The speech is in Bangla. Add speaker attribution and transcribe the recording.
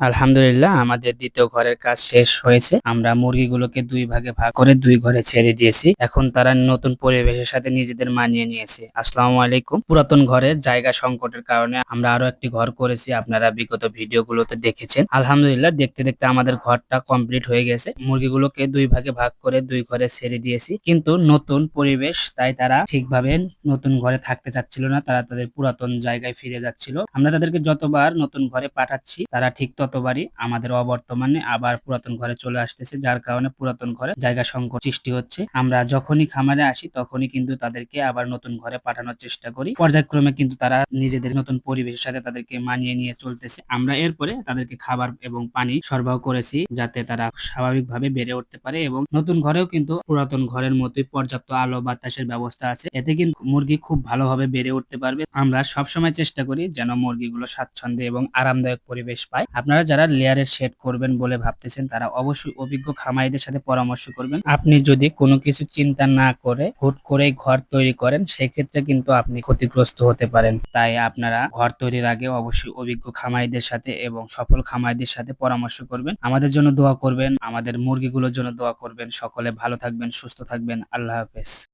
Speaker 1: আলহামদুলিল্লাহ, আমাদের দ্বিতীয় ঘরের কাজ শেষ হয়েছে। আমরা মুরগিগুলোকে দুই ভাগে ভাগ করে দুই ঘরে ছেড়ে দিয়েছি। এখন তারা নতুন পরিবেশের সাথে নিজেদের মানিয়ে নিয়েছে। আসসালামু আলাইকুম। পুরাতন ঘরের জায়গা সংকটের কারণে আমরা আরও একটি ঘর করেছি, আপনারা বিগত ভিডিওগুলোতে দেখেছেন। আলহামদুলিল্লাহ, দেখতে দেখতে আমাদের ঘরটা কমপ্লিট হয়ে গেছে। মুরগিগুলোকে দুই ভাগে ভাগ করে দুই ঘরে ছেড়ে দিয়েছি। কিন্তু নতুন পরিবেশ, তাই তারা ঠিকভাবে নতুন ঘরে থাকতে চাচ্ছিল না। তারা তাদের পুরাতন জায়গায় ফিরে যাচ্ছিল। আমরা তাদেরকে যতবার নতুন ঘরে পাঠাচ্ছি, তারা ঠিক ততবারই আমাদের অবর্তমানে আবার পুরাতন ঘরে চলে আসতেছে, যার কারণে পুরাতন ঘরে জায়গা সংকট সৃষ্টি হচ্ছে। আমরা যখনই খামারে আসি, তখনই কিন্তু তাদেরকে আবার নতুন ঘরে পাঠানোর চেষ্টা করি। পর্যায়ক্রমে কিন্তু তারা নিজেদের নতুন পরিবেশের সাথে তাদেরকে মানিয়ে নিয়ে চলতেছে। আমরা এরপরে তাদেরকে খাবার এবং পানি সরবরাহ করেছি, যাতে তারা স্বাভাবিকভাবে বেড়ে উঠতে পারে এবং নতুন ঘরেও কিন্তু পুরাতন ঘরের মতোই পর্যাপ্ত আলো বাতাসের ব্যবস্থা আছে। এতে কিন্তু মুরগি খুব ভালোভাবে বেড়ে উঠতে পারবে। আমরা সবসময় চেষ্টা করি যেন মুরগিগুলো স্বাচ্ছন্দ্যে এবং আরামদায়ক পরিবেশ পায়। আপনারা যারা লেয়ারের শেড করবেন বলে ভাবতেছেন, তারা অবশ্যই অভিজ্ঞ খামারিদের সাথে পরামর্শ করবেন। আপনি যদি কোনো কিছু চিন্তা না করে হুট করেই ঘর তৈরি করেন, সেক্ষেত্রে কিন্তু আপনি ক্ষতিগ্রস্ত হতে পারেন। তাই আপনারা ঘর তৈরির আগে অবশ্যই অভিজ্ঞ খামারিদের সাথে এবং সফল খামারিদের সাথে পরামর্শ করবেন। আমাদের জন্য দোয়া করবেন, আমাদের মুরগিগুলোর জন্য দোয়া করবেন। সকলে ভালো থাকবেন, সুস্থ থাকবেন। আল্লাহ হাফেজ।